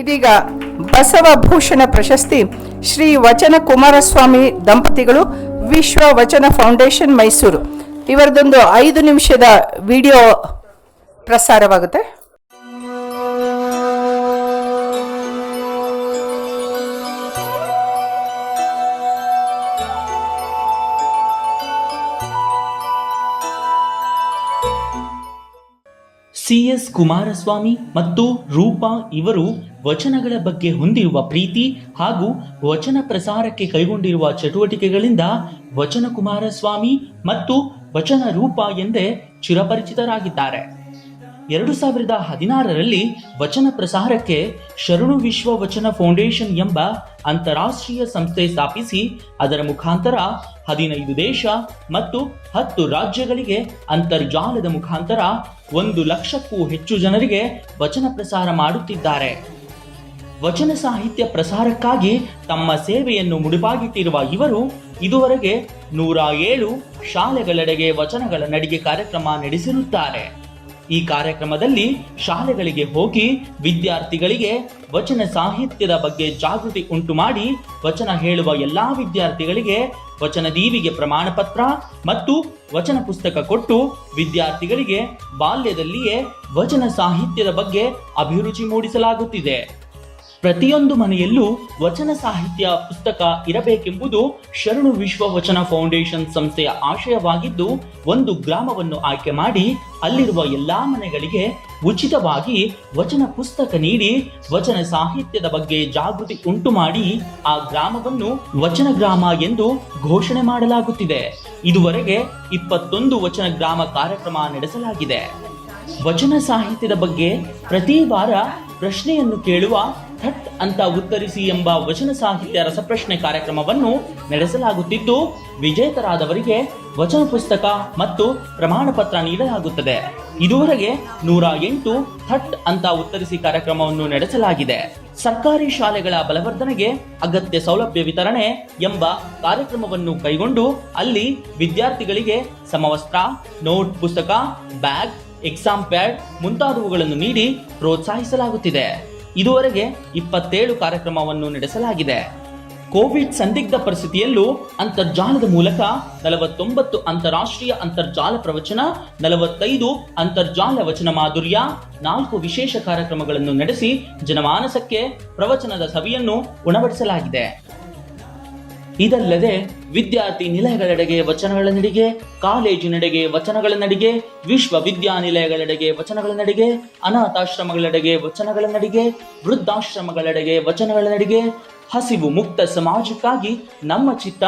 ಇದೀಗ ಬಸವಭೂಷಣ ಪ್ರಶಸ್ತಿ, ಶ್ರೀ ವಚನ ಕುಮಾರಸ್ವಾಮಿ ದಂಪತಿಗಳು ವಿಶ್ವ ವಚನ ಫೌಂಡೇಶನ್ ಮೈಸೂರು. ಇವರದೊಂದು ಐದು ನಿಮಿಷದ ವಿಡಿಯೋ ಪ್ರಸಾರವಾಗುತ್ತೆ. ಸಿ ಎಸ್ ಕುಮಾರಸ್ವಾಮಿ ಮತ್ತು ರೂಪಾ ಇವರು ವಚನಗಳ ಬಗ್ಗೆ ಹೊಂದಿರುವ ಪ್ರೀತಿ ಹಾಗೂ ವಚನ ಪ್ರಸಾರಕ್ಕೆ ಕೈಗೊಂಡಿರುವ ಚಟುವಟಿಕೆಗಳಿಂದ ವಚನ ಕುಮಾರಸ್ವಾಮಿ ಮತ್ತು ವಚನ ರೂಪ ಎಂದೇ ಚಿರಪರಿಚಿತರಾಗಿದ್ದಾರೆ. ಎರಡು ಸಾವಿರದ ಹದಿನಾರರಲ್ಲಿ ವಚನ ಪ್ರಸಾರಕ್ಕೆ ಶರಣು ವಿಶ್ವ ವಚನ ಫೌಂಡೇಶನ್ ಎಂಬ ಅಂತಾರಾಷ್ಟ್ರೀಯ ಸಂಸ್ಥೆ ಸ್ಥಾಪಿಸಿ, ಅದರ ಮುಖಾಂತರ ಹದಿನೈದು ದೇಶ ಮತ್ತು ಹತ್ತು ರಾಜ್ಯಗಳಿಗೆ ಅಂತರ್ಜಾಲದ ಮುಖಾಂತರ ಒಂದು ಲಕ್ಷಕ್ಕೂ ಹೆಚ್ಚು ಜನರಿಗೆ ವಚನ ಪ್ರಸಾರ ಮಾಡುತ್ತಿದ್ದಾರೆ. ವಚನ ಸಾಹಿತ್ಯ ಪ್ರಸಾರಕ್ಕಾಗಿ ತಮ್ಮ ಸೇವೆಯನ್ನು ಮುಡಿಪಾಗಿಟ್ಟಿರುವ ಇವರು ಇದುವರೆಗೆ ನೂರ ಏಳು ಶಾಲೆಗಳೆಡೆಗೆ ವಚನಗಳ ನಡಿಗೆ ಕಾರ್ಯಕ್ರಮ ನಡೆಸಿರುತ್ತಾರೆ. ಈ ಕಾರ್ಯಕ್ರಮದಲ್ಲಿ ಶಾಲೆಗಳಿಗೆ ಹೋಗಿ ವಿದ್ಯಾರ್ಥಿಗಳಿಗೆ ವಚನ ಸಾಹಿತ್ಯದ ಬಗ್ಗೆ ಜಾಗೃತಿ ಉಂಟು ಮಾಡಿ ವಚನ ಹೇಳುವ ಎಲ್ಲಾ ವಿದ್ಯಾರ್ಥಿಗಳಿಗೆ ವಚನ ದೀವಿಗೆ ಪ್ರಮಾಣ ಪತ್ರ ಮತ್ತು ವಚನ ಪುಸ್ತಕ ಕೊಟ್ಟು ವಿದ್ಯಾರ್ಥಿಗಳಿಗೆ ಬಾಲ್ಯದಲ್ಲಿಯೇ ವಚನ ಸಾಹಿತ್ಯದ ಬಗ್ಗೆ ಅಭಿರುಚಿ ಮೂಡಿಸಲಾಗುತ್ತಿದೆ. ಪ್ರತಿಯೊಂದು ಮನೆಯಲ್ಲೂ ವಚನ ಸಾಹಿತ್ಯ ಪುಸ್ತಕ ಇರಬೇಕೆಂಬುದು ಶರಣು ವಿಶ್ವ ವಚನ ಫೌಂಡೇಶನ್ ಸಂಸ್ಥೆಯ ಆಶಯವಾಗಿದ್ದು, ಒಂದು ಗ್ರಾಮವನ್ನು ಆಯ್ಕೆ ಮಾಡಿ ಅಲ್ಲಿರುವ ಎಲ್ಲಾ ಮನೆಗಳಿಗೆ ಉಚಿತವಾಗಿ ವಚನ ಪುಸ್ತಕ ನೀಡಿ ವಚನ ಸಾಹಿತ್ಯದ ಬಗ್ಗೆ ಜಾಗೃತಿ ಉಂಟು ಮಾಡಿ ಆ ಗ್ರಾಮವನ್ನು ವಚನ ಗ್ರಾಮ ಎಂದು ಘೋಷಣೆ ಮಾಡಲಾಗುತ್ತಿದೆ. ಇದುವರೆಗೆ ಇಪ್ಪತ್ತೊಂದು ವಚನ ಗ್ರಾಮ ಕಾರ್ಯಕ್ರಮ ನಡೆಸಲಾಗಿದೆ. ವಚನ ಸಾಹಿತ್ಯದ ಬಗ್ಗೆ ಪ್ರತಿ ವಾರ ಪ್ರಶ್ನೆಯನ್ನು ಕೇಳುವ ಥಟ್ ಅಂತ ಉತ್ತರಿಸಿ ಎಂಬ ವಚನ ಸಾಹಿತ್ಯ ರಸಪ್ರಶ್ನೆ ಕಾರ್ಯಕ್ರಮವನ್ನು ನಡೆಸಲಾಗುತ್ತಿದ್ದು, ವಿಜೇತರಾದವರಿಗೆ ವಚನ ಪುಸ್ತಕ ಮತ್ತು ಪ್ರಮಾಣ ಪತ್ರ ನೀಡಲಾಗುತ್ತದೆ. ಇದುವರೆಗೆ ನೂರ ಎಂಟು ಥಟ್ ಅಂತ ಉತ್ತರಿಸಿ ಕಾರ್ಯಕ್ರಮವನ್ನು ನಡೆಸಲಾಗಿದೆ. ಸರ್ಕಾರಿ ಶಾಲೆಗಳ ಬಲವರ್ಧನೆಗೆ ಅಗತ್ಯ ಸೌಲಭ್ಯ ವಿತರಣೆ ಎಂಬ ಕಾರ್ಯಕ್ರಮವನ್ನು ಕೈಗೊಂಡು ಅಲ್ಲಿ ವಿದ್ಯಾರ್ಥಿಗಳಿಗೆ ಸಮವಸ್ತ್ರ, ನೋಟ್ ಪುಸ್ತಕ, ಬ್ಯಾಗ್, ಎಕ್ಸಾಮ್ ಪ್ಯಾಡ್ ಮುಂತಾದವುಗಳನ್ನು ನೀಡಿ ಪ್ರೋತ್ಸಾಹಿಸಲಾಗುತ್ತಿದೆ. ಇದುವರೆಗೆ ಇಪ್ಪತ್ತೇಳು ಕಾರ್ಯಕ್ರಮವನ್ನು ನಡೆಸಲಾಗಿದೆ. ಕೋವಿಡ್ ಸಂದಿಗ್ಧ ಪರಿಸ್ಥಿತಿಯಲ್ಲೂ ಅಂತರ್ಜಾಲದ ಮೂಲಕ ನಲವತ್ತೊಂಬತ್ತು ಅಂತಾರಾಷ್ಟ್ರೀಯ ಅಂತರ್ಜಾಲ ಪ್ರವಚನ, ನಲವತ್ತೈದು ಅಂತರ್ಜಾಲ ವಚನ ಮಾಧುರ್ಯ, ನಾಲ್ಕು ವಿಶೇಷ ಕಾರ್ಯಕ್ರಮಗಳನ್ನು ನಡೆಸಿ ಜನಮಾನಸಕ್ಕೆ ಪ್ರವಚನದ ಸವಿಯನ್ನು ಉಣಬಡಿಸಲಾಗಿದೆ. ಇದಲ್ಲದೆ ವಿದ್ಯಾರ್ಥಿ ನಿಲಯಗಳೆಡೆಗೆ ವಚನಗಳ ನಡಿಗೆ ಕಾಲೇಜಿನೆಡೆಗೆ ವಚನಗಳ ನಡಿಗೆ ವಿಶ್ವವಿದ್ಯಾನಿಲಯಗಳೆಡೆಗೆ ವಚನಗಳ ನಡಿಗೆ ಅನಾಥಾಶ್ರಮಗಳೆಡೆಗೆ ವಚನಗಳ ನಡಿಗೆ ವೃದ್ಧಾಶ್ರಮಗಳೆಡೆಗೆ ವಚನಗಳ ನಡಿಗೆ ಹಸಿವು ಮುಕ್ತ ಸಮಾಜಕ್ಕಾಗಿ ನಮ್ಮ ಚಿತ್ತ,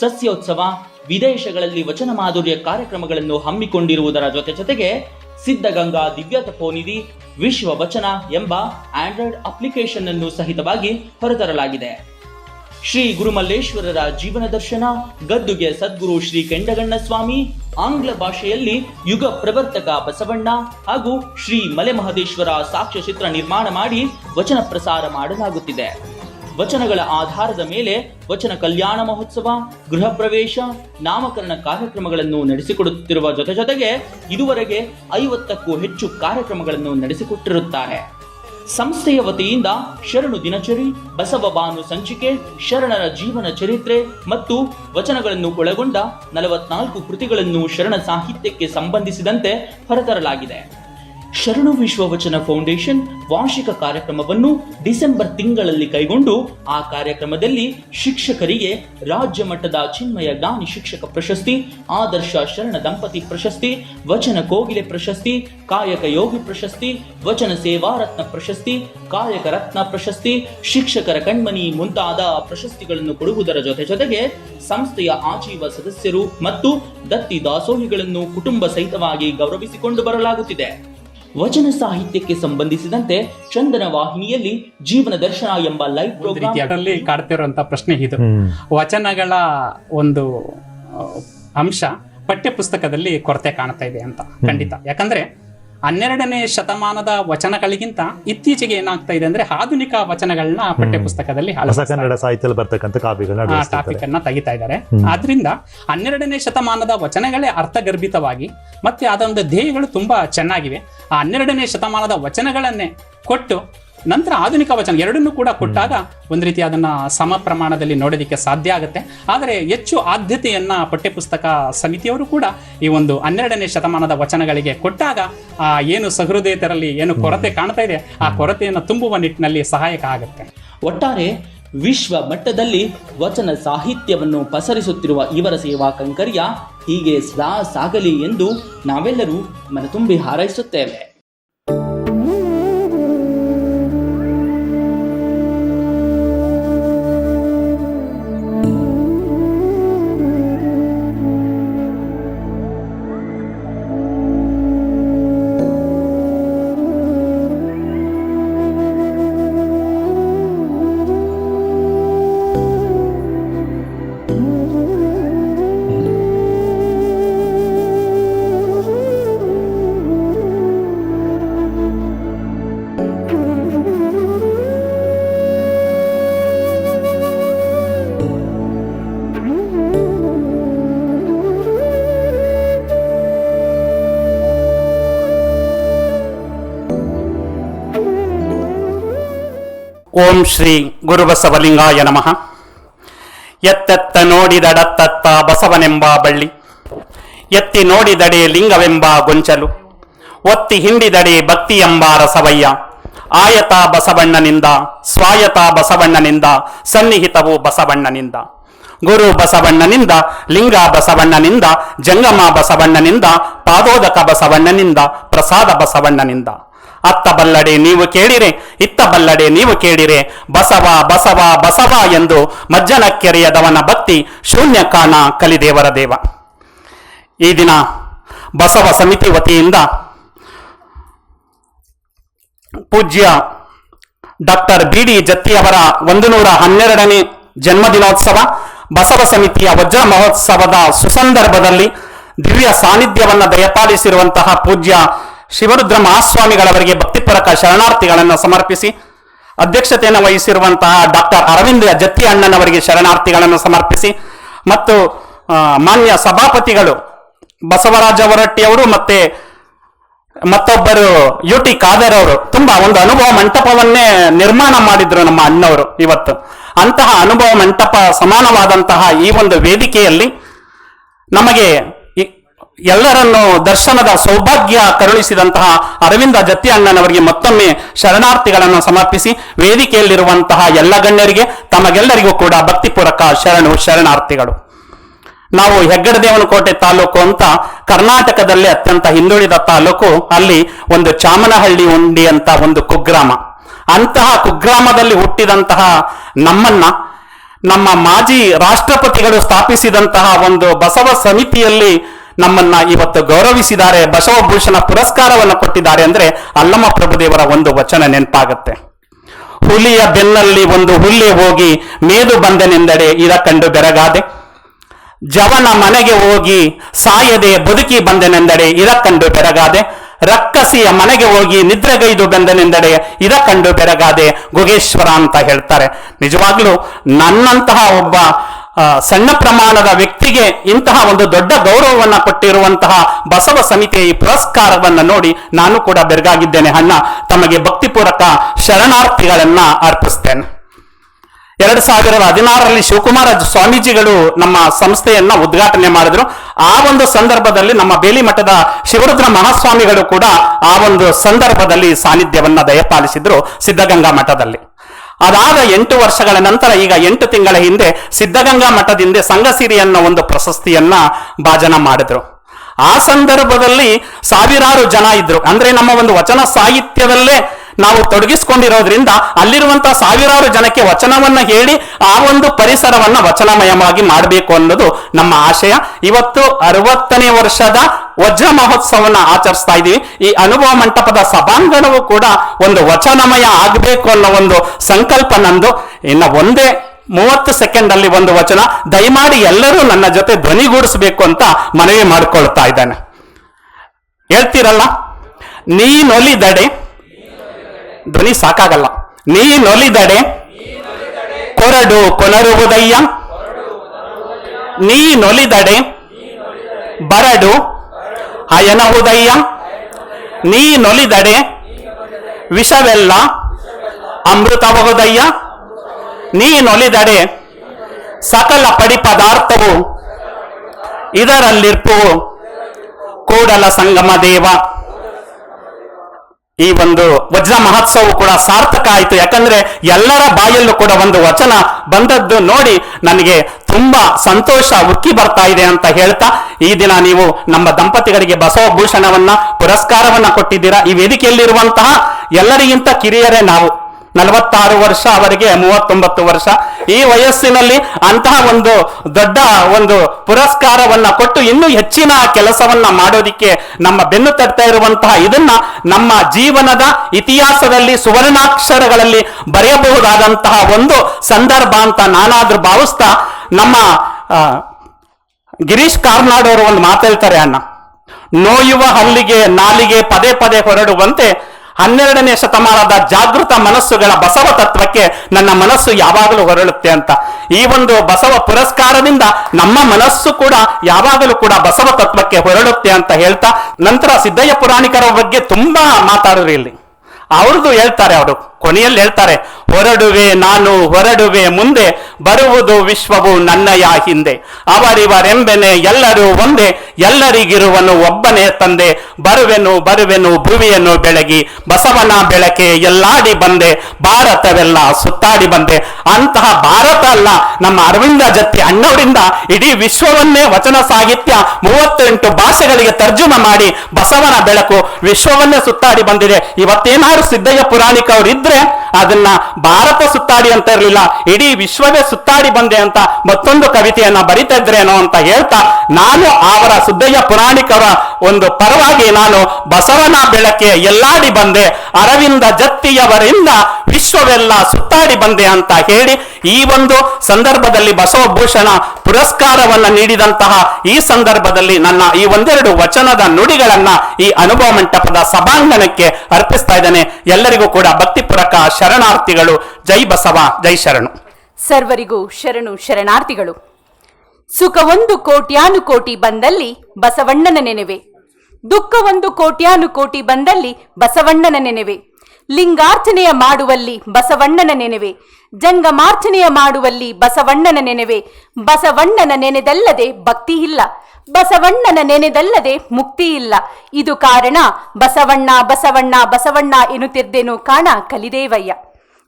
ಸಸ್ಯೋತ್ಸವ, ವಿದೇಶಗಳಲ್ಲಿ ವಚನ ಮಾಧುರ್ಯ ಕಾರ್ಯಕ್ರಮಗಳನ್ನು ಹಮ್ಮಿಕೊಂಡಿರುವುದರ ಜೊತೆ ಜೊತೆಗೆ ಸಿದ್ಧಗಂಗಾ ದಿವ್ಯ ತಪೋನಿಧಿ ವಿಶ್ವ ವಚನ ಎಂಬ ಆಂಡ್ರಾಯ್ಡ್ ಅಪ್ಲಿಕೇಶನ್ ಅನ್ನು ಸಹಿತವಾಗಿ ಹೊರತರಲಾಗಿದೆ. ಶ್ರೀ ಗುರುಮಲ್ಲೇಶ್ವರರ ಜೀವನ ದರ್ಶನ, ಗದ್ದುಗೆ ಸದ್ಗುರು ಶ್ರೀ ಕೆಂಡಗಣ್ಣ ಸ್ವಾಮಿ ಆಂಗ್ಲ ಭಾಷೆಯಲ್ಲಿ ಯುಗ ಪ್ರವರ್ತಕ ಬಸವಣ್ಣ ಹಾಗೂ ಶ್ರೀ ಮಲೆಮಹದೇಶ್ವರ ಸಾಕ್ಷ್ಯಚಿತ್ರ ನಿರ್ಮಾಣ ಮಾಡಿ ವಚನ ಪ್ರಸಾರ ಮಾಡಲಾಗುತ್ತಿದೆ. ವಚನಗಳ ಆಧಾರದ ಮೇಲೆ ವಚನ ಕಲ್ಯಾಣ ಮಹೋತ್ಸವ, ಗೃಹ ಪ್ರವೇಶ, ನಾಮಕರಣ ಕಾರ್ಯಕ್ರಮಗಳನ್ನು ನಡೆಸಿಕೊಡುತ್ತಿರುವ ಜೊತೆ ಜೊತೆಗೆ ಇದುವರೆಗೆ ಐವತ್ತಕ್ಕೂ ಹೆಚ್ಚು ಕಾರ್ಯಕ್ರಮಗಳನ್ನು ನಡೆಸಿಕೊಟ್ಟಿರುತ್ತಾರೆ. ಸಂಸ್ಥೆಯ ವತಿಯಿಂದ ಶರಣು ದಿನಚರಿ, ಬಸವ ಬಾನು ಸಂಚಿಕೆ, ಶರಣರ ಜೀವನ ಚರಿತ್ರೆ ಮತ್ತು ವಚನಗಳನ್ನು ಒಳಗೊಂಡ ನಲವತ್ನಾಲ್ಕು ಕೃತಿಗಳನ್ನು ಶರಣ ಸಾಹಿತ್ಯಕ್ಕೆ ಸಂಬಂಧಿಸಿದಂತೆ ಹೊರತರಲಾಗಿದೆ. ಶರಣು ವಿಶ್ವವಚನ ಫೌಂಡೇಶನ್ ವಾರ್ಷಿಕ ಕಾರ್ಯಕ್ರಮವನ್ನು ಡಿಸೆಂಬರ್ ತಿಂಗಳಲ್ಲಿ ಕೈಗೊಂಡು ಆ ಕಾರ್ಯಕ್ರಮದಲ್ಲಿ ಶಿಕ್ಷಕರಿಗೆ ರಾಜ್ಯ ಮಟ್ಟದ ಚಿನ್ಮಯ ದಾನಿ ಶಿಕ್ಷಕ ಪ್ರಶಸ್ತಿ, ಆದರ್ಶ ಶರಣ ದಂಪತಿ ಪ್ರಶಸ್ತಿ, ವಚನ ಕೋಗಿಲೆ ಪ್ರಶಸ್ತಿ, ಕಾಯಕ ಯೋಗಿ ಪ್ರಶಸ್ತಿ, ವಚನ ಸೇವಾರತ್ನ ಪ್ರಶಸ್ತಿ, ಕಾಯಕ ರತ್ನ ಪ್ರಶಸ್ತಿ, ಶಿಕ್ಷಕರ ಕಣ್ಮನಿ ಮುಂತಾದ ಪ್ರಶಸ್ತಿಗಳನ್ನು ಕೊಡುವುದರ ಜೊತೆ ಜೊತೆಗೆ ಸಂಸ್ಥೆಯ ಆಜೀವ ಸದಸ್ಯರು ಮತ್ತು ದತ್ತಿ ದಾಸೋಹಿಗಳನ್ನು ಕುಟುಂಬ ಸಹಿತವಾಗಿ ಗೌರವಿಸಿಕೊಂಡು ಬರಲಾಗುತ್ತಿದೆ. ವಚನ ಸಾಹಿತ್ಯಕ್ಕೆ ಸಂಬಂಧಿಸಿದಂತೆ ಚಂದನ ವಾಹಿನಿಯಲ್ಲಿ ಜೀವನ ದರ್ಶನ ಎಂಬ ಲೈವ್ ಪ್ರೋಗ್ರಾಮ್ ಕಾಡ್ತಿರುವಂತ ಪ್ರಶ್ನೆ ಇದು. ವಚನಗಳ ಒಂದು ಅಂಶ ಪಠ್ಯ ಪುಸ್ತಕದಲ್ಲಿ ಕೊರತೆ ಕಾಣ್ತಾ ಇದೆ ಅಂತ ಖಂಡಿತ. ಯಾಕಂದ್ರೆ ಹನ್ನೆರಡನೇ ಶತಮಾನದ ವಚನಗಳಿಗಿಂತ ಇತ್ತೀಚೆಗೆ ಏನಾಗ್ತಾ ಇದೆ ಅಂದ್ರೆ ಆಧುನಿಕ ವಚನಗಳನ್ನ ಪಠ್ಯ ಪುಸ್ತಕದಲ್ಲಿ ಸಾಹಿತ್ಯದಲ್ಲಿ ಬರ್ತಕ್ಕಂಥ ಟಾಪಿಕ್. ಅನ್ನ ತೆಗಿತಾ ಇದ್ದಾರೆ. ಆದ್ರಿಂದ ಹನ್ನೆರಡನೇ ಶತಮಾನದ ವಚನಗಳೇ ಅರ್ಥಗರ್ಭಿತವಾಗಿ ಮತ್ತೆ ಅದೊಂದು ಧ್ಯೇಯಗಳು ತುಂಬಾ ಚೆನ್ನಾಗಿವೆ. ಆ ಹನ್ನೆರಡನೇ ಶತಮಾನದ ವಚನಗಳನ್ನೇ ಕೊಟ್ಟು ನಂತರ ಆಧುನಿಕ ವಚನ ಎರಡನ್ನೂ ಕೂಡ ಕೊಟ್ಟಾಗ ಒಂದು ರೀತಿ ಅದನ್ನ ಸಮ ಪ್ರಮಾಣದಲ್ಲಿ ನೋಡೋದಿಕ್ಕೆ ಸಾಧ್ಯ ಆಗುತ್ತೆ. ಆದರೆ ಹೆಚ್ಚು ಆದ್ಯತೆಯನ್ನ ಪಠ್ಯಪುಸ್ತಕ ಸಮಿತಿಯವರು ಕೂಡ ಈ ಒಂದು ಹನ್ನೆರಡನೇ ಶತಮಾನದ ವಚನಗಳಿಗೆ ಕೊಟ್ಟಾಗ ಆ ಏನು ಸಹೃದಯತರಲ್ಲಿ ಏನು ಕೊರತೆ ಕಾಣ್ತಾ ಇದೆ, ಆ ಕೊರತೆಯನ್ನು ತುಂಬುವ ನಿಟ್ಟಿನಲ್ಲಿ ಸಹಾಯಕ ಆಗುತ್ತೆ. ಒಟ್ಟಾರೆ ವಿಶ್ವ ಮಟ್ಟದಲ್ಲಿ ವಚನ ಸಾಹಿತ್ಯವನ್ನು ಪಸರಿಸುತ್ತಿರುವ ಇವರ ಸೇವಾ ಕಂಕರ್ಯ ಹೀಗೆ ಸದಾ ಸಾಗಲಿ ಎಂದು ನಾವೆಲ್ಲರೂ ಮನತುಂಬಿ ಹಾರೈಸುತ್ತೇವೆ. ಓಂ ಶ್ರೀ ಗುರುಬಸವಲಿಂಗಾಯ ನಮಃ. ಎತ್ತೆತ್ತ ನೋಡಿದಡತ್ತತ್ತ ಬಸವನೆಂಬ ಬಳ್ಳಿ. ಎತ್ತಿ ನೋಡಿದಡೆ ಲಿಂಗವೆಂಬ ಗೊಂಚಲು. ಒತ್ತಿ ಹಿಂಡಿದಡೆ ಭಕ್ತಿ ಎಂಬ ರಸವಯ್ಯ. ಆಯತ ಬಸವಣ್ಣನಿಂದ, ಸ್ವಾಯತ ಬಸವಣ್ಣನಿಂದ, ಸನ್ನಿಹಿತವು ಬಸವಣ್ಣನಿಂದ. ಗುರು ಬಸವಣ್ಣನಿಂದ, ಲಿಂಗ ಬಸವಣ್ಣನಿಂದ, ಜಂಗಮ ಬಸವಣ್ಣನಿಂದ, ಪಾದೋದಕ ಬಸವಣ್ಣನಿಂದ, ಪ್ರಸಾದ ಬಸವಣ್ಣನಿಂದ. ಅತ್ತ ಬಲ್ಲಡೆ ನೀವು ಕೇಳಿರೆ, ಇತ್ತ ಬಲ್ಲಡೆ ನೀವು ಕೇಳಿರೆ. ಬಸವ ಬಸವ ಬಸವ ಎಂದು ಮಜ್ಜನ ಕೆರೆಯದವನ ಭಕ್ತಿ ಶೂನ್ಯ ಕಾಣ ಕಲಿದೇವರ ದೇವ. ಈ ದಿನ ಬಸವ ಸಮಿತಿ ವತಿಯಿಂದ ಪೂಜ್ಯ ಡಾಕ್ಟರ್ ಬಿ ಡಿ ಜತ್ತಿಯವರ ಒಂದು ನೂರ ಹನ್ನೆರಡನೇ ಜನ್ಮದಿನೋತ್ಸವ, ಬಸವ ಸಮಿತಿಯ ವಜ್ರ ಮಹೋತ್ಸವದ ಸುಸಂದರ್ಭದಲ್ಲಿ ದಿವ್ಯ ಸಾನ್ನಿಧ್ಯವನ್ನು ದಯಪಾಲಿಸಿರುವಂತಹ ಪೂಜ್ಯ ಶಿವರುದ್ರ ಮಹಾಸ್ವಾಮಿಗಳವರಿಗೆ ಭಕ್ತಿಪರಕ ಶರಣಾರ್ಥಿಗಳನ್ನು ಸಮರ್ಪಿಸಿ ಅಧ್ಯಕ್ಷತೆಯನ್ನು ವಹಿಸಿರುವಂತಹ ಡಾಕ್ಟರ್ ಅರವಿಂದ ಜತ್ತಿ ಅಣ್ಣನವರಿಗೆ ಶರಣಾರ್ಥಿಗಳನ್ನು ಸಮರ್ಪಿಸಿ ಮತ್ತು ಮಾನ್ಯ ಸಭಾಪತಿಗಳು ಬಸವರಾಜ ಹೊರಟ್ಟಿಯವರು ಮತ್ತೆ ಮತ್ತೊಬ್ಬರು ಯು ಟಿ ಖಾದರ್ ಅವರು ತುಂಬಾ ಒಂದು ಅನುಭವ ಮಂಟಪವನ್ನೇ ನಿರ್ಮಾಣ ಮಾಡಿದ್ರು ನಮ್ಮ ಅಣ್ಣವರು ಇವತ್ತು. ಅಂತಹ ಅನುಭವ ಮಂಟಪ ಸಮಾನವಾದಂತಹ ಈ ಒಂದು ವೇದಿಕೆಯಲ್ಲಿ ನಮಗೆ ಎಲ್ಲರನ್ನು ದರ್ಶನದ ಸೌಭಾಗ್ಯ ಕರುಣಿಸಿದಂತಹ ಅರವಿಂದ ಜತ್ತಿ ಅಣ್ಣನವರಿಗೆ ಮತ್ತೊಮ್ಮೆ ಶರಣಾರ್ಥಿಗಳನ್ನು ಸಮರ್ಪಿಸಿ ವೇದಿಕೆಯಲ್ಲಿರುವಂತಹ ಎಲ್ಲ ಗಣ್ಯರಿಗೆ, ತಮಗೆಲ್ಲರಿಗೂ ಕೂಡ ಭಕ್ತಿಪೂರಕ ಶರಣು ಶರಣಾರ್ಥಿಗಳು. ನಾವು ಹೆಗ್ಗಡದೇವನಕೋಟೆ ತಾಲೂಕು ಅಂತ ಕರ್ನಾಟಕದಲ್ಲಿ ಅತ್ಯಂತ ಹಿಂದುಳಿದ ತಾಲೂಕು, ಅಲ್ಲಿ ಒಂದು ಚಾಮನಹಳ್ಳಿ ಉಂಡಿ ಅಂತ ಒಂದು ಕುಗ್ರಾಮ. ಅಂತಹ ಕುಗ್ರಾಮದಲ್ಲಿ ಹುಟ್ಟಿದಂತಹ ನಮ್ಮನ್ನ ನಮ್ಮ ಮಾಜಿ ರಾಷ್ಟ್ರಪತಿಗಳು ಸ್ಥಾಪಿಸಿದಂತಹ ಒಂದು ಬಸವ ಸಮಿತಿಯಲ್ಲಿ ನಮ್ಮನ್ನ ಇವತ್ತು ಗೌರವಿಸಿದ್ದಾರೆ. ಬಸವಭೂಷಣ ಪುರಸ್ಕಾರವನ್ನು ಕೊಟ್ಟಿದ್ದಾರೆ ಅಂದ್ರೆ ಅಲ್ಲಮ್ಮ ಪ್ರಭುದೇವರ ಒಂದು ವಚನ ನೆನಪಾಗುತ್ತೆ. ಹುಲಿಯ ಬೆನ್ನಲ್ಲಿ ಒಂದು ಹುಲ್ಲಿ ಹೋಗಿ ಮೇದು ಬಂದನೆಂದಡೆ ಇದ ಕಂಡು ಬೆರಗಾದೆ. ಜವನ ಮನೆಗೆ ಹೋಗಿ ಸಾಯದೆ ಬದುಕಿ ಬಂದನೆಂದಡೆ ಇದ ಕಂಡು ಬೆರಗಾದೆ. ರಕ್ಕಸಿಯ ಮನೆಗೆ ಹೋಗಿ ನಿದ್ರೆಗೈದು ಬಂದನೆಂದಡೆ ಇದ ಕಂಡು ಬೆರಗಾದೆ. ಗುಗೇಶ್ವರ ಅಂತ ಹೇಳ್ತಾರೆ. ನಿಜವಾಗ್ಲೂ ನನ್ನಂತಹ ಒಬ್ಬ ಸಣ್ಣ ಪ್ರಮಾಣದ ವ್ಯಕ್ತಿಗೆ ಇಂತಹ ಒಂದು ದೊಡ್ಡ ಗೌರವವನ್ನು ಕೊಟ್ಟಿರುವಂತಹ ಬಸವ ಸಮಿತಿಯ ಈ ಪುರಸ್ಕಾರವನ್ನು ನೋಡಿ ನಾನು ಕೂಡ ಬೆರಗಾಗಿದ್ದೇನೆ. ಅಣ್ಣ, ತಮಗೆ ಭಕ್ತಿಪೂರ್ವಕ ಶರಣಾರ್ಥಿಗಳನ್ನ ಅರ್ಪಿಸ್ತೇನೆ. ಎರಡು ಸಾವಿರದ ಹದಿನಾರರಲ್ಲಿ ಶಿವಕುಮಾರ ಸ್ವಾಮೀಜಿಗಳು ನಮ್ಮ ಸಂಸ್ಥೆಯನ್ನ ಉದ್ಘಾಟನೆ ಮಾಡಿದ್ರು. ಆ ಒಂದು ಸಂದರ್ಭದಲ್ಲಿ ನಮ್ಮ ಬೇಲಿ ಮಠದ ಶಿವರುದ್ರ ಮಹಾಸ್ವಾಮಿಗಳು ಕೂಡ ಆ ಒಂದು ಸಂದರ್ಭದಲ್ಲಿ ಸಾನ್ನಿಧ್ಯವನ್ನ ದಯಪಾಲಿಸಿದ್ರು ಸಿದ್ಧಗಂಗಾ ಮಠದಲ್ಲಿ. ಅದಾದ ಎಂಟು ವರ್ಷಗಳ ನಂತರ ಈಗ ಎಂಟು ತಿಂಗಳ ಹಿಂದೆ ಸಿದ್ಧಗಂಗಾ ಮಠದಿಂದ ಸಂಘಸಿರಿ ಅನ್ನೋ ಒಂದು ಪ್ರಶಸ್ತಿಯನ್ನ ಭಾಜನ ಮಾಡಿದ್ರು. ಆ ಸಂದರ್ಭದಲ್ಲಿ ಸಾವಿರಾರು ಜನ ಇದ್ರು. ಅಂದ್ರೆ ನಮ್ಮ ಒಂದು ವಚನ ಸಾಹಿತ್ಯದಲ್ಲೇ ನಾವು ತೊಡಗಿಸಿಕೊಂಡಿರೋದ್ರಿಂದ ಅಲ್ಲಿರುವಂತಹ ಸಾವಿರಾರು ಜನಕ್ಕೆ ವಚನವನ್ನ ಹೇಳಿ ಆ ಒಂದು ಪರಿಸರವನ್ನ ವಚನಮಯವಾಗಿ ಮಾಡಬೇಕು ಅನ್ನೋದು ನಮ್ಮ ಆಶಯ. ಇವತ್ತು ಅರವತ್ತನೇ ವರ್ಷದ ವಜ್ರ ಮಹೋತ್ಸವನ ಆಚರಿಸ್ತಾ ಇದೀವಿ ಈ ಅನುಭವ ಮಂಟಪದ ಸಭಾಂಗಣವು ಕೂಡ ಒಂದು ವಚನಮಯ ಆಗಬೇಕು ಅನ್ನೋ ಒಂದು ಸಂಕಲ್ಪ ನಂದು. ಇನ್ನ ಒಂದೇ ಮೂವತ್ತು ಸೆಕೆಂಡ್ ಅಲ್ಲಿ ಒಂದು ವಚನ, ದಯಮಾಡಿ ಎಲ್ಲರೂ ನನ್ನ ಜೊತೆ ಧ್ವನಿಗೂಡಿಸಬೇಕು ಅಂತ ಮನವಿ ಮಾಡಿಕೊಳ್ತಾ ಇದ್ದಾನೆ. ಹೇಳ್ತೀರಲ್ಲ, ನೀನೊಲಿದಡೆ ಧ್ವನಿ ಸಾಕಾಗಲ್ಲ. ನೀನೊಲಿದಡೆ ಕೊರಡು ಕೊನರುವುದಯ್ಯ ನೀನೊಲಿದಡೆ ಬರಡು ಅಯನಹುದಯ್ಯ ನೀನೊಲಿದಡೆ ವಿಷವೆಲ್ಲ ಅಮೃತಬಹುದಯ್ಯ ನೀನೊಲಿದಡೆ ಸಕಲ ಪಡಿ ಪದಾರ್ಥವು ಇದರಲ್ಲಿರ್ಪುವು ಕೂಡಲ ಸಂಗಮ ದೇವ. ಈ ಒಂದು ವಜ್ರ ಮಹೋತ್ಸವ ಕೂಡ ಸಾರ್ಥಕ ಆಯಿತು. ಯಾಕಂದ್ರೆ ಎಲ್ಲರ ಬಾಯಲ್ಲೂ ಕೂಡ ಒಂದು ವಚನ ಬಂದದ್ದು ನೋಡಿ ನನಗೆ ತುಂಬಾ ಸಂತೋಷ, ಉಕ್ಕಿ ಬರ್ತಾ ಇದೆ ಅಂತ ಹೇಳ್ತಾ ಈ ದಿನ ನೀವು ನಮ್ಮ ದಂಪತಿಗಳಿಗೆ ಬಸವ ಭೂಷಣವನ್ನ ಪುರಸ್ಕಾರವನ್ನ ಕೊಟ್ಟಿದ್ದೀರಾ. ಈ ವೇದಿಕೆಯಲ್ಲಿರುವಂತಹ ಎಲ್ಲರಿಗಿಂತ ಕಿರಿಯರೇ ನಾವು. ನಲವತ್ತಾರು ವರ್ಷ ಅವರಿಗೆ, ಮೂವತ್ತೊಂಬತ್ತು ವರ್ಷ. ಈ ವಯಸ್ಸಿನಲ್ಲಿ ಅಂತಹ ಒಂದು ದೊಡ್ಡ ಒಂದು ಪುರಸ್ಕಾರವನ್ನ ಕೊಟ್ಟು ಇನ್ನೂ ಹೆಚ್ಚಿನ ಕೆಲಸವನ್ನ ಮಾಡೋದಿಕ್ಕೆ ನಮ್ಮ ಬೆನ್ನು ತಟ್ತಾ ಇರುವಂತಹ ಇದನ್ನ ನಮ್ಮ ಜೀವನದ ಇತಿಹಾಸದಲ್ಲಿ ಸುವರ್ಣಾಕ್ಷರಗಳಲ್ಲಿ ಬರೆಯಬಹುದಾದಂತಹ ಒಂದು ಸಂದರ್ಭ ಅಂತ ನಾನಾದ್ರೂ ಭಾವಿಸ್ತಾ ನಮ್ಮ ಗಿರೀಶ್ ಕಾರ್ನಾಡ್ ಅವರು ಒಂದು ಮಾತೇಳ್ತಾರೆ ಅಣ್ಣ, ನೋಯುವ ಹಲ್ಲಿಗೆ ನಾಲಿಗೆ ಪದೇ ಪದೇ ಹೊರಡುವಂತೆ ಹನ್ನೆರಡನೇ ಶತಮಾನದ ಜಾಗೃತ ಮನಸ್ಸುಗಳ ಬಸವ ತತ್ವಕ್ಕೆ ನನ್ನ ಮನಸ್ಸು ಯಾವಾಗಲೂ ಹೊರಳುತ್ತೆ ಅಂತ. ಈ ಒಂದು ಬಸವ ಪುರಸ್ಕಾರದಿಂದ ನಮ್ಮ ಮನಸ್ಸು ಕೂಡ ಯಾವಾಗಲೂ ಕೂಡ ಬಸವ ತತ್ವಕ್ಕೆ ಹೊರಳುತ್ತೆ ಅಂತ ಹೇಳ್ತಾ, ನಂತರ ಸಿದ್ದಯ್ಯ ಪುರಾಣಿಕರ ಬಗ್ಗೆ ತುಂಬಾ ಮಾತಾಡಿದ್ರು ಇಲ್ಲಿ. ಅವ್ರದ್ದು ಹೇಳ್ತಾರೆ ಅವರು. ಕೊನೆಯಲ್ಲಿ ಹೇಳ್ತಾರೆ, ಹೊರಡುವೆ ನಾನು, ಹೊರಡುವೆ ಮುಂದೆ ಬರುವುದು ವಿಶ್ವವು ನನ್ನಯ ಹಿಂದೆ. ಅವರಿವರೆಂಬೆನೆ ಎಲ್ಲರೂ ಒಂದೇ, ಎಲ್ಲರಿಗಿರುವನು ಒಬ್ಬನೇ ತಂದೆ. ಬರುವೆನು ಬರುವೆನು ಭುವಿಯನ್ನು ಬೆಳಗಿ, ಬಸವನ ಬೆಳಕೆ ಎಲ್ಲಾಡಿ ಬಂದೆ, ಭಾರತವೆಲ್ಲ ಸುತ್ತಾಡಿ ಬಂದೆ. ಅಂತಹ ಭಾರತ ಅಲ್ಲ, ನಮ್ಮ ಅರವಿಂದ ಜತ್ತಿ ಅಣ್ಣವರಿಂದ ಇಡೀ ವಿಶ್ವವನ್ನೇ ವಚನ ಸಾಹಿತ್ಯ ಮೂವತ್ತೆಂಟು ಭಾಷೆಗಳಿಗೆ ತರ್ಜುಮ ಮಾಡಿ ಬಸವನ ಬೆಳಕು ವಿಶ್ವವನ್ನೇ ಸುತ್ತಾಡಿ ಬಂದಿದೆ. ಇವತ್ತೇನಾದ್ರು ಸಿದ್ದಯ್ಯ ಪುರಾಣಿಕ ಅವರು ಇದ್ರೆ ಅದನ್ನ ಭಾರತ ಸುತ್ತಾಡಿ ಅಂತ ಇರಲಿಲ್ಲ, ಇಡೀ ವಿಶ್ವವೇ ಸುತ್ತಾಡಿ ಬಂದೆ ಅಂತ ಮತ್ತೊಂದು ಕವಿತೆಯನ್ನ ಬರಿತಾ ಇದ್ರೇನೋ ಅಂತ ಹೇಳ್ತಾ, ನಾನು ಅವರ ಸುದ್ದಯ್ಯ ಪುರಾಣಿಕರ ಒಂದು ಪರವಾಗಿ ನಾನು ಬಸವನ ಬೆಳಕೆ ಎಲ್ಲಾಡಿ ಬಂದೆ, ಅರವಿಂದ ಜತ್ತಿಯವರಿಂದ ವಿಶ್ವವೆಲ್ಲ ಸುತ್ತಾಡಿ ಬಂದೆ ಅಂತ ಹೇಳಿ ಈ ಒಂದು ಸಂದರ್ಭದಲ್ಲಿ ಬಸವಭೂಷಣ ಪುರಸ್ಕಾರವನ್ನ ನೀಡಿದಂತಹ ಈ ಸಂದರ್ಭದಲ್ಲಿ ನನ್ನ ಈ ಒಂದೆರಡು ವಚನದ ನುಡಿಗಳನ್ನ ಈ ಅನುಭವ ಮಂಟಪದ ಸಭಾಂಗಣಕ್ಕೆ ಅರ್ಪಿಸ್ತಾ ಇದ್ದೇನೆ. ಎಲ್ಲರಿಗೂ ಕೂಡ ಭಕ್ತಿಪೂರಕ ಶರಣಾರ್ಥಿಗಳು. ಜೈ ಬಸವ, ಜೈ ಶರಣು. ಸರ್ವರಿಗೂ ಶರಣು ಶರಣಾರ್ಥಿಗಳು. ಸುಖ ಒಂದು ಕೋಟ್ಯಾನು ಕೋಟಿ ಬಂದಲ್ಲಿ ಬಸವಣ್ಣನ ನೆನೆವೆ. ಕೋಟ್ಯಾನು ಕೋಟಿ ಬಂದಲ್ಲಿ ಬಸವಣ್ಣನ ನೆನೆವೆ. ಲಿಂಗಾರ್ಚನೆಯ ಮಾಡುವಲ್ಲಿ ಬಸವಣ್ಣನ ನೆನೆವೆ, ಜಂಗಮಾರ್ಚನೆಯ ಮಾಡುವಲ್ಲಿ ಬಸವಣ್ಣನ ನೆನೆವೆ. ಬಸವಣ್ಣನ ನೆನೆದಲ್ಲದೆ ಭಕ್ತಿ ಇಲ್ಲ, ಬಸವಣ್ಣನ ನೆನೆದಲ್ಲದೆ ಮುಕ್ತಿ ಇಲ್ಲ. ಇದು ಕಾರಣ ಬಸವಣ್ಣ ಬಸವಣ್ಣ ಬಸವಣ್ಣ ಎನ್ನುತ್ತಿದ್ದೇನು ಕಾಣ ಕಲಿದೇವಯ್ಯ.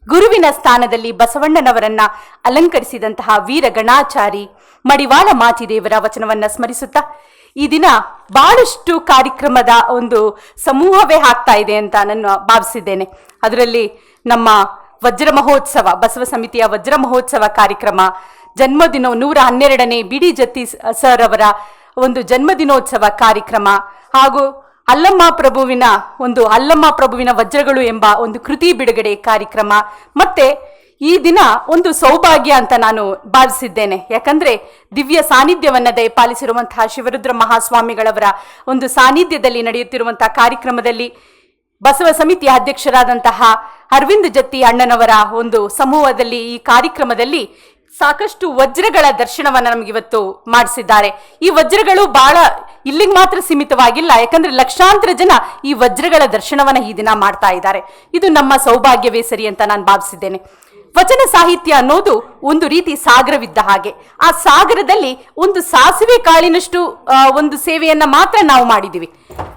ಗುರುವಿನ ಸ್ಥಾನದಲ್ಲಿ ಬಸವಣ್ಣನವರನ್ನ ಅಲಂಕರಿಸಿದಂತಹ ವೀರ ಗಣಾಚಾರಿ ಮಡಿವಾಳ ಮಾಚಿದೇವರ ವಚನವನ್ನ ಸ್ಮರಿಸುತ್ತಾ, ಈ ದಿನ ಬಹಳಷ್ಟು ಕಾರ್ಯಕ್ರಮದ ಒಂದು ಸಮೂಹವೇ ಆಗ್ತಾ ಇದೆ ಅಂತ ನಾನು ಭಾವಿಸಿದ್ದೇನೆ. ಅದರಲ್ಲಿ ನಮ್ಮ ವಜ್ರ ಮಹೋತ್ಸವ, ಬಸವ ಸಮಿತಿಯ ವಜ್ರ ಮಹೋತ್ಸವ ಕಾರ್ಯಕ್ರಮ, ಜನ್ಮದಿನ ನೂರ ಹನ್ನೆರಡನೇ ಬಿಡಿ ಜತ್ತಿ ಸರ್ ಅವರ ಒಂದು ಜನ್ಮದಿನೋತ್ಸವ ಕಾರ್ಯಕ್ರಮ ಹಾಗೂ ಅಲ್ಲಮ್ಮ ಪ್ರಭುವಿನ ಒಂದು ಅಲ್ಲಮ್ಮ ಪ್ರಭುವಿನ ವಜ್ರಗಳು ಎಂಬ ಒಂದು ಕೃತಿ ಬಿಡುಗಡೆ ಕಾರ್ಯಕ್ರಮ. ಮತ್ತೆ ಈ ದಿನ ಒಂದು ಸೌಭಾಗ್ಯ ಅಂತ ನಾನು ಭಾವಿಸಿದ್ದೇನೆ. ಯಾಕಂದ್ರೆ ದಿವ್ಯ ಸಾನ್ನಿಧ್ಯವನ್ನ ದಯಪಾಲಿಸಿರುವಂತಹ ಶಿವರುದ್ರ ಮಹಾಸ್ವಾಮಿಗಳವರ ಒಂದು ಸಾನ್ನಿಧ್ಯದಲ್ಲಿ ನಡೆಯುತ್ತಿರುವಂತಹ ಕಾರ್ಯಕ್ರಮದಲ್ಲಿ ಬಸವ ಸಮಿತಿಯ ಅಧ್ಯಕ್ಷರಾದಂತಹ ಅರವಿಂದ್ ಜತ್ತಿ ಅಣ್ಣನವರ ಒಂದು ಸಮೂಹದಲ್ಲಿ ಈ ಕಾರ್ಯಕ್ರಮದಲ್ಲಿ ಸಾಕಷ್ಟು ವಜ್ರಗಳ ದರ್ಶನವನ್ನ ನಮ್ಗೆ ಇವತ್ತು ಮಾಡಿಸಿದ್ದಾರೆ. ಈ ವಜ್ರಗಳು ಬಹಳ ಇಲ್ಲಿಗೆ ಮಾತ್ರ ಸೀಮಿತವಾಗಿಲ್ಲ, ಯಾಕಂದ್ರೆ ಲಕ್ಷಾಂತರ ಜನ ಈ ವಜ್ರಗಳ ದರ್ಶನವನ್ನ ಈ ದಿನ ಮಾಡ್ತಾ ಇದ್ದಾರೆ. ಇದು ನಮ್ಮ ಸೌಭಾಗ್ಯವೇ ಸರಿ ಅಂತ ನಾನು ಭಾವಿಸಿದ್ದೇನೆ. ವಚನ ಸಾಹಿತ್ಯ ಅನ್ನೋದು ಒಂದು ರೀತಿ ಸಾಗರವಿದ್ದ ಹಾಗೆ. ಆ ಸಾಗರದಲ್ಲಿ ಒಂದು ಸಾಸಿವೆ ಕಾಳಿನಷ್ಟು ಒಂದು ಸೇವೆಯನ್ನ ಮಾತ್ರ ನಾವು ಮಾಡಿದ್ದೀವಿ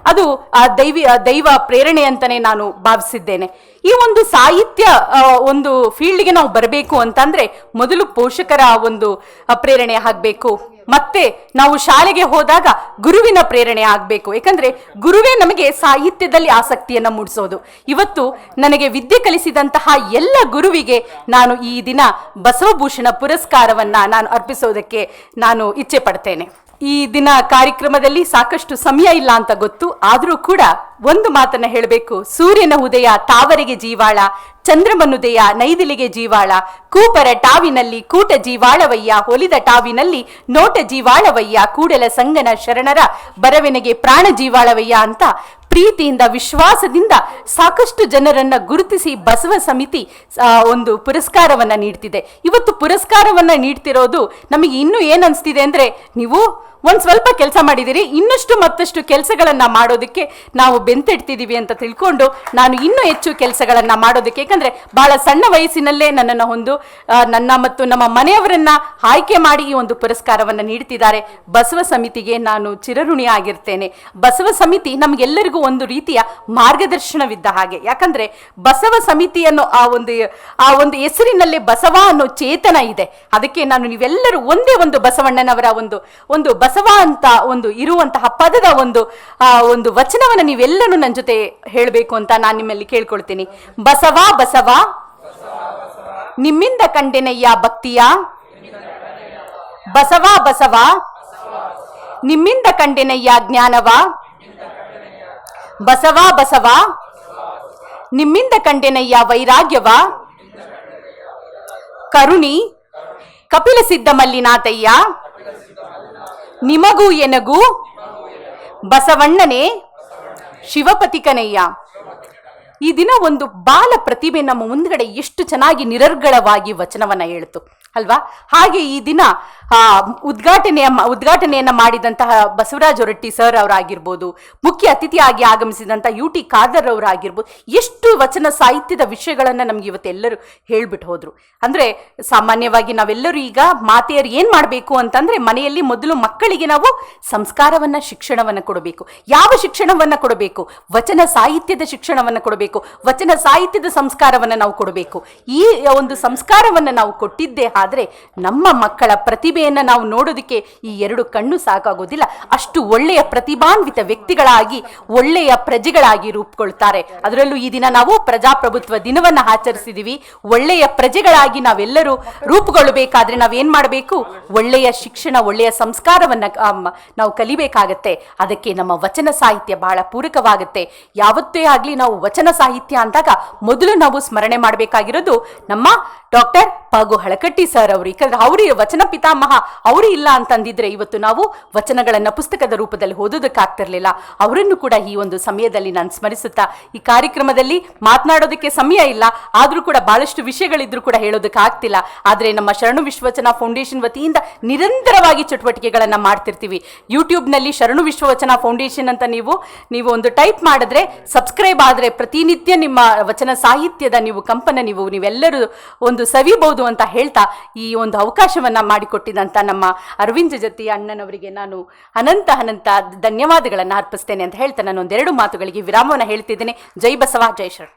ಅದು ಆ ದೈವಿ ದೈವ ಪ್ರೇರಣೆ ಅಂತಾನೆ ನಾನು ಭಾವಿಸಿದ್ದೇನೆ. ಈ ಒಂದು ಸಾಹಿತ್ಯ ಒಂದು ಫೀಲ್ಡ್ಗೆ ನಾವು ಬರಬೇಕು ಅಂತಂದ್ರೆ ಮೊದಲು ಪೋಷಕರ ಒಂದು ಪ್ರೇರಣೆ ಆಗಬೇಕು. ಮತ್ತೆ ನಾವು ಶಾಲೆಗೆ ಹೋದಾಗ ಗುರುವಿನ ಪ್ರೇರಣೆ ಆಗಬೇಕು. ಯಾಕಂದ್ರೆ ಗುರುವೇ ನಮಗೆ ಸಾಹಿತ್ಯದಲ್ಲಿ ಆಸಕ್ತಿಯನ್ನ ಮೂಡಿಸೋದು. ಇವತ್ತು ನನಗೆ ವಿದ್ಯೆ ಕಲಿಸಿದಂತಹ ಎಲ್ಲ ಗುರುವಿಗೆ ನಾನು ಈ ದಿನ ಬಸವಭೂಷಣ ಪುರಸ್ಕಾರವನ್ನ ನಾನು ಅರ್ಪಿಸೋದಕ್ಕೆ ನಾನು ಇಚ್ಛೆ ಪಡ್ತೇನೆ. ಈ ದಿನ ಕಾರ್ಯಕ್ರಮದಲ್ಲಿ ಸಾಕಷ್ಟು ಸಮಯ ಇಲ್ಲ ಅಂತ ಗೊತ್ತು. ಆದರೂ ಕೂಡ ಒಂದು ಮಾತನ್ನ ಹೇಳಬೇಕು. ಸೂರ್ಯನ ಉದಯ ತಾವರೆಗೆ ಜೀವಾಳ ಚಂದ್ರಮನುದಯ ನೈದಿಲಿಗೆ ಜೀವಾಳ, ಕೂಪರ ಟಾವಿನಲ್ಲಿ ಕೂಟ ಜೀವಾಳವಯ್ಯ, ಹೊಲಿದ ಟಾವಿನಲ್ಲಿ ನೋಟ ಜೀವಾಳವಯ್ಯ, ಕೂಡಲ ಸಂಗನ ಶರಣರ ಬರವೆನೆಗೆ ಪ್ರಾಣ ಜೀವಾಳವಯ್ಯ ಅಂತ ಪ್ರೀತಿಯಿಂದ, ವಿಶ್ವಾಸದಿಂದ ಸಾಕಷ್ಟು ಜನರನ್ನ ಗುರುತಿಸಿ ಬಸವ ಸಮಿತಿ ಒಂದು ಪುರಸ್ಕಾರವನ್ನ ನೀಡ್ತಿದೆ. ಇವತ್ತು ಪುರಸ್ಕಾರವನ್ನ ನೀಡ್ತಿರೋದು ನಮಗೆ ಇನ್ನೂ ಏನ್ ಅನ್ಸ್ತಿದೆ ಅಂದ್ರೆ ನೀವು ಒಂದ್ ಸ್ವಲ್ಪ ಕೆಲಸ ಮಾಡಿದಿರಿ, ಇನ್ನಷ್ಟು ಮತ್ತಷ್ಟು ಕೆಲಸಗಳನ್ನು ಮಾಡೋದಕ್ಕೆ ನಾವು ಬೆಂತೆಡ್ತಿದ್ದೀವಿ ಅಂತ ತಿಳ್ಕೊಂಡು ನಾನು ಇನ್ನೂ ಹೆಚ್ಚು ಕೆಲಸಗಳನ್ನ ಮಾಡೋದಕ್ಕೆ, ಯಾಕಂದ್ರೆ ಬಹಳ ಸಣ್ಣ ವಯಸ್ಸಿನಲ್ಲೇ ನನ್ನನ್ನು ಒಂದು ನನ್ನ ಮತ್ತು ನಮ್ಮ ಮನೆಯವರನ್ನ ಆಯ್ಕೆ ಮಾಡಿ ಈ ಒಂದು ಪುರಸ್ಕಾರವನ್ನ ನೀಡ್ತಿದ್ದಾರೆ. ಬಸವ ಸಮಿತಿಗೆ ನಾನು ಚಿರಋಣಿ ಆಗಿರ್ತೇನೆ. ಬಸವ ಸಮಿತಿ ನಮ್ಗೆಲ್ಲರಿಗೂ ಒಂದು ರೀತಿಯ ಮಾರ್ಗದರ್ಶನವಿದ್ದ ಹಾಗೆ. ಯಾಕಂದ್ರೆ ಬಸವ ಸಮಿತಿಯನ್ನು ಆ ಒಂದು ಆ ಒಂದು ಹೆಸರಿನಲ್ಲಿ ಬಸವ ಅನ್ನೋ ಚೇತನ ಇದೆ. ಅದಕ್ಕೆ ನಾನು ನೀವೆಲ್ಲರೂ ಒಂದೇ ಒಂದು ಬಸವಣ್ಣನವರ ಒಂದು ಒಂದು ಬಸವ ಅಂತ ಒಂದು ಇರುವಂತಹ ಪದದ ಒಂದು, ಆ, ಒಂದು ವಚನವನ್ನ ನೀವೆಲ್ಲರೂ ನನ್ನ ಜೊತೆ ಹೇಳಬೇಕು ಅಂತ ನಾನು ನಿಮ್ಮಲ್ಲಿ ಕೇಳ್ಕೊಳ್ತೀನಿ. ಬಸವ ಬಸವ. ನಿಮ್ಮಿಂದ ಕಂಡೆನಯ್ಯ ಭಕ್ತಿಯ. ಬಸವ ಬಸವ. ನಿಮ್ಮಿಂದ ಕಂಡೆನಯ್ಯ ಜ್ಞಾನವ. ಬಸವ ಬಸವ. ನಿಮ್ಮಿಂದ ಕಂಡೆನಯ್ಯ ವೈರಾಗ್ಯವ. ಕರುಣಿ. ಕಪಿಲ ಸಿದ್ಧ ಮಲ್ಲಿನಾಥಯ್ಯ. ನಿಮಗೂ ಎನಗೂ? ಬಸವಣ್ಣನೇ, ಶಿವಪತಿಕನಯ್ಯ. ಈ ದಿನ ಒಂದು ಬಾಲ ಪ್ರತಿಭೆ ನಮ್ಮ ಮುಂದ್ಗಡೆ ಎಷ್ಟು ಚೆನ್ನಾಗಿ ನಿರರ್ಗಳವಾಗಿ ವಚನವನ್ನ ಹೇಳ್ತು. ಅಲ್ವಾ? ಹಾಗೆ ಈ ದಿನ ಉದ್ಘಾಟನೆಯ ಉದ್ಘಾಟನೆಯನ್ನ ಮಾಡಿದಂತಹ ಬಸವರಾಜ್ ಹೊರಟ್ಟಿ ಸರ್ ಅವರಾಗಿರ್ಬೋದು, ಮುಖ್ಯ ಅತಿಥಿಯಾಗಿ ಆಗಮಿಸಿದಂತಹ ಯು ಟಿ ಖಾದರ್ ಅವರಾಗಿರ್ಬೋದು, ಎಷ್ಟು ವಚನ ಸಾಹಿತ್ಯದ ವಿಷಯಗಳನ್ನ ನಮ್ಗೆ ಇವತ್ತೆಲ್ಲರೂ ಹೇಳ್ಬಿಟ್ಟು ಹೋದ್ರು. ಅಂದ್ರೆ ಸಾಮಾನ್ಯವಾಗಿ ನಾವೆಲ್ಲರೂ ಈಗ ಮಾತೆಯರು ಏನ್ ಮಾಡಬೇಕು ಅಂತಂದ್ರೆ ಮನೆಯಲ್ಲಿ ಮೊದಲು ಮಕ್ಕಳಿಗೆ ನಾವು ಸಂಸ್ಕಾರವನ್ನ, ಶಿಕ್ಷಣವನ್ನ ಕೊಡಬೇಕು. ಯಾವ ಶಿಕ್ಷಣವನ್ನ ಕೊಡಬೇಕು? ವಚನ ಸಾಹಿತ್ಯದ ಶಿಕ್ಷಣವನ್ನ ಕೊಡಬೇಕು. ವಚನ ಸಾಹಿತ್ಯದ ಸಂಸ್ಕಾರವನ್ನ ನಾವು ಕೊಡಬೇಕು. ಈ ಒಂದು ಸಂಸ್ಕಾರವನ್ನ ನಾವು ಕೊಟ್ಟಿದ್ದೇ ಆದ್ರೆ ನಮ್ಮ ಮಕ್ಕಳ ಪ್ರತಿಭೆಯನ್ನ ನಾವು ನೋಡೋದಕ್ಕೆ ಈ ಎರಡು ಕಣ್ಣು ಸಾಕಾಗೋದಿಲ್ಲ. ಅಷ್ಟು ಒಳ್ಳೆಯ ಪ್ರತಿಭಾನ್ವಿತ ವ್ಯಕ್ತಿಗಳಾಗಿ, ಒಳ್ಳೆಯ ಪ್ರಜೆಗಳಾಗಿ ರೂಪುಗೊಳ್ತಾರೆ ಅದರಲ್ಲೂ ಈ ದಿನ ನಾವು ಪ್ರಜಾಪ್ರಭುತ್ವ ದಿನವನ್ನ ಆಚರಿಸಿದೀವಿ. ಒಳ್ಳೆಯ ಪ್ರಜೆಗಳಾಗಿ ನಾವೆಲ್ಲರೂ ರೂಪುಗೊಳ್ಳಬೇಕಾದ್ರೆ ನಾವೇನ್ ಮಾಡಬೇಕು? ಒಳ್ಳೆಯ ಶಿಕ್ಷಣ, ಒಳ್ಳೆಯ ಸಂಸ್ಕಾರವನ್ನ ನಾವು ಕಲಿಬೇಕಾಗತ್ತೆ. ಅದಕ್ಕೆ ನಮ್ಮ ವಚನ ಸಾಹಿತ್ಯ ಬಹಳ ಪೂರಕವಾಗುತ್ತೆ. ಯಾವತ್ತೇ ಆಗ್ಲಿ ನಾವು ವಚನ ಸಾಹಿತ್ಯ ಅಂದಾಗ ಮೊದಲು ನಾವು ಸ್ಮರಣೆ ಮಾಡಬೇಕಾಗಿರೋದು ನಮ್ಮ ಡಾಕ್ಟರ್ ಪಾಗು ಹಳಕಟ್ಟಿ ಸರ್ ಅವರು. ಯಾಕಂದ್ರೆ ಅವರು ವಚನ ಪಿತಾಮಹ, ಅವರು ಇಲ್ಲ ಅಂತಂದಿದ್ರೆ ಇವತ್ತು ನಾವು ವಚನಗಳನ್ನ ಪುಸ್ತಕದ ರೂಪದಲ್ಲಿ ಓದೋದಕ್ಕಾಗ್ತಿರ್ಲಿಲ್ಲ ಅವರನ್ನು ಕೂಡ ಈ ಒಂದು ಸಮಯದಲ್ಲಿ ನಾನು ಸ್ಮರಿಸುತ್ತಾ, ಈ ಕಾರ್ಯಕ್ರಮದಲ್ಲಿ ಮಾತನಾಡೋದಕ್ಕೆ ಸಮಯ ಇಲ್ಲ. ಆದ್ರೂ ಕೂಡ ಬಹಳಷ್ಟು ವಿಷಯಗಳಿದ್ರು ಕೂಡ ಹೇಳೋದಕ್ಕೆ ಆಗ್ತಿಲ್ಲ. ಆದ್ರೆ ನಮ್ಮ ಶರಣು ವಿಶ್ವವಚನ ಫೌಂಡೇಶನ್ ವತಿಯಿಂದ ನಿರಂತರವಾಗಿ ಚಟುವಟಿಕೆಗಳನ್ನ ಮಾಡ್ತಿರ್ತೀವಿ. ಯೂಟ್ಯೂಬ್ನಲ್ಲಿ ಶರಣು ವಿಶ್ವವಚನ ಫೌಂಡೇಶನ್ ಅಂತ ನೀವು ನೀವು ಒಂದು ಟೈಪ್ ಮಾಡಿದ್ರೆ, ಸಬ್ಸ್ಕ್ರೈಬ್ ಆದ್ರೆ ಪ್ರತಿನಿತ್ಯ ನಿಮ್ಮ ವಚನ ಸಾಹಿತ್ಯದ ನೀವು ಕಂಪನ ನೀವು, ನೀವೆಲ್ಲರೂ ಒಂದು ಸವಿಬಹುದು ಅಂತ ಹೇಳ್ತಾ ಈ ಒಂದು ಅವಕಾಶವನ್ನ ಮಾಡಿಕೊಟ್ಟಿದಂತ ನಮ್ಮ ಅರವಿಂದ್ ಜತಿ ಅಣ್ಣನವರಿಗೆ ನಾನು ಅನಂತ ಅನಂತ ಧನ್ಯವಾದಗಳನ್ನು ಅರ್ಪಿಸ್ತೇನೆ ಅಂತ ಹೇಳ್ತಾ ನಾನು ಒಂದೆರಡು ಮಾತುಗಳಿಗೆ ವಿರಾಮವನ್ನು ಹೇಳ್ತಿದ್ದೇನೆ. ಜೈ ಬಸವ, ಜೈ ಶರಣ